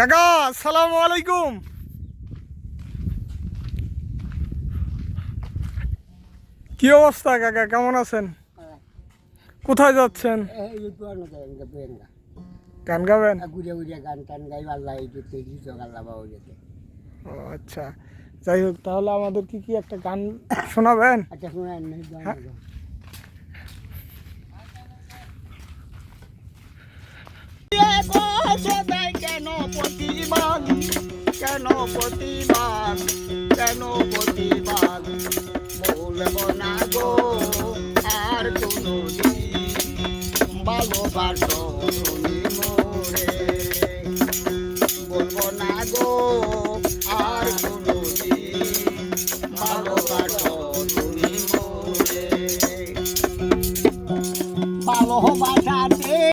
কাকা আসসালামু আলাইকুম। কি অবস্থা কাকা কেমন আছেন? কোথায় যাচ্ছেন? গান গাবেন? ঘুরে ঘুরে গান টান গাই আল্লাহ আল্লাহ বাবু ও আচ্ছা। যাই হোক তাহলে আমাদের কি কি একটা গান শোনাবেন? আচ্ছা শোনেন কেন প্রতিবাদ? কেন প্রতিবাদ? বলব না গো, আর কোনো ভালোবাসো তুমি মোরে। বলব না গো, আর কোনো ভালোবাসো তুমি মোরে। ভালোবাসো